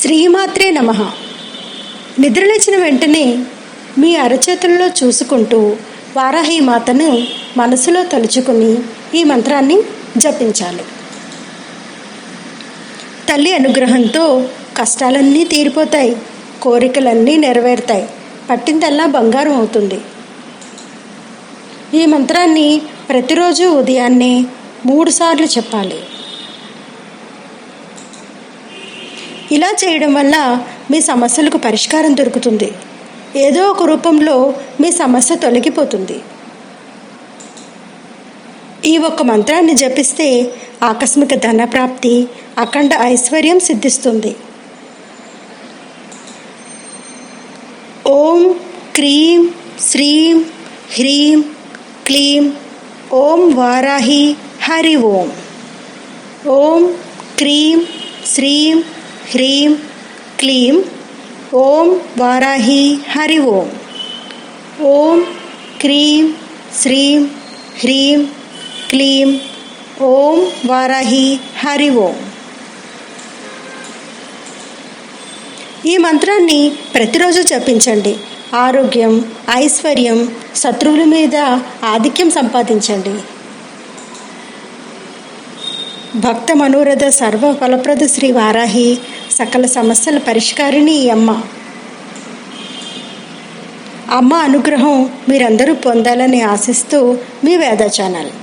శ్రీమాత్రే నమ. నిద్రలేచిన వెంటనే మీ అరచేతుల్లో చూసుకుంటూ వారాహి మాతను మనసులో తలుచుకుని ఈ మంత్రాన్ని జపించాలి. తల్లి అనుగ్రహంతో కష్టాలన్నీ తీరిపోతాయి కోరికలన్నీ నెరవేరుతాయి పట్టిందల్లా బంగారం అవుతుంది. ఈ మంత్రాన్ని ప్రతిరోజు ఉదయాన్నే మూడుసార్లు చెప్పాలి. ఇలా చేయడం వల్ల మీ సమస్యలకు పరిష్కారం దొరుకుతుంది. ఏదో ఒక రూపంలో మీ సమస్య తొలగిపోతుంది. ఈ ఒక్క మంత్రాన్ని జపిస్తే ఆకస్మిక ధనప్రాప్తి అఖండ ఐశ్వర్యం సిద్ధిస్తుంది. ఓం క్రీం శ్రీం హ్రీం క్లీం ఓం వారాహి హరి ఓం. ఓం క్రీం శ్రీం హ్రీం క్లీం ఓం వారాహి హరి ఓం. ఓం క్రీం శ్రీం హ్రీం క్లీం ఓం వారాహి హరి ఓం. ఈ మంత్రాన్ని ప్రతిరోజు జపించండి. ఆరోగ్యం ఐశ్వర్యం శత్రువుల మీద ఆధిక్యం సంపాదించండి. భక్త మనోరథ సర్వ ఫలప్రద శ్రీ వారాహి సకల సమస్యల పరిష్కారిణి ఈ అమ్మ. అమ్మ అనుగ్రహం మీరందరూ పొందాలని ఆశిస్తూ మీ వేద ఛానల్.